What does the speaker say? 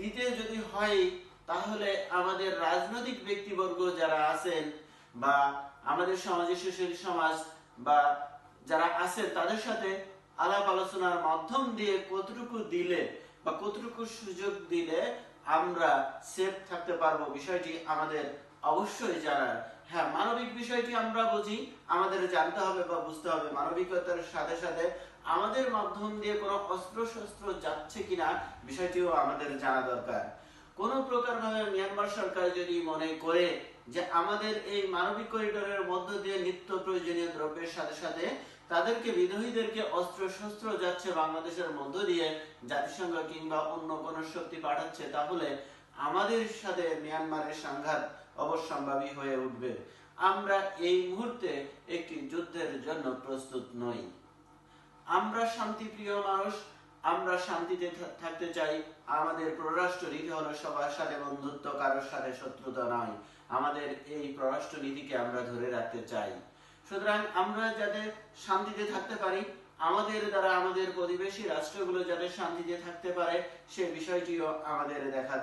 দিতে যদি হয়, তাহলে আমাদের রাজনৈতিক ব্যক্তিবর্গ যারা আছেন বা আমাদের সমাজে সুশীল সমাজ বা যারা আছেন, তাদের সাথে আলাপ আলোচনার মাধ্যম দিয়ে কতটুকু দিলে বা কতটুকু সুযোগ দিলে আমরা সেফ থাকতে পারব বিষয়টি আমাদের অবশ্যই জানার। হ্যাঁ মানবিক বিষয়টি আমরা বুঝি, আমাদের জানতে হবে বা বুঝতে হবে। মানবিকতার সাথে সাথে আমাদের মাধ্যম দিয়ে কোনো অস্ত্র শস্ত্র যাচ্ছে কিনা, বিষয়টিও আমাদের জানা দরকার। কোন প্রকার ভাবে মিয়ানমার সরকার যদি মনে করে যে আমাদের এই মানবিক করিডোরের মধ্য দিয়ে নিত্য প্রয়োজনীয় দ্রব্যের সাথে সাথে তাদেরকে বিদ্রোহীদেরকে অস্ত্র শস্ত্র যাচ্ছে বাংলাদেশের মধ্য দিয়ে, জাতিসংঘ কিংবা অন্য কোন শক্তি পাঠাচ্ছে, তাহলে আমাদের সাথে মিয়ানমারের সংঘাত অবশ্যম্ভাবী হয়ে উঠবে। আমরা এই মুহূর্তে একটি যুদ্ধের জন্য প্রস্তুত নই। আমরা শান্তিপ্রিয় মানুষ আমরা শান্তিতে থাকতে চাই। আমাদের পররাষ্ট্র নীতি হলো সবার সাথে বন্ধুত্ব, কারোর সাথে শত্রুতা নয়। আমাদের এই পররাষ্ট্র নীতিকে আমরা ধরে রাখতে চাই। সুতরাং আমরা যাতে শান্তিতে থাকতে পারি, আমাদের দ্বারা আমাদের প্রতিবেশী রাষ্ট্রগুলো যাতে শান্তিতে থাকতে পারে, সে বিষয়টিও আমাদের দেখা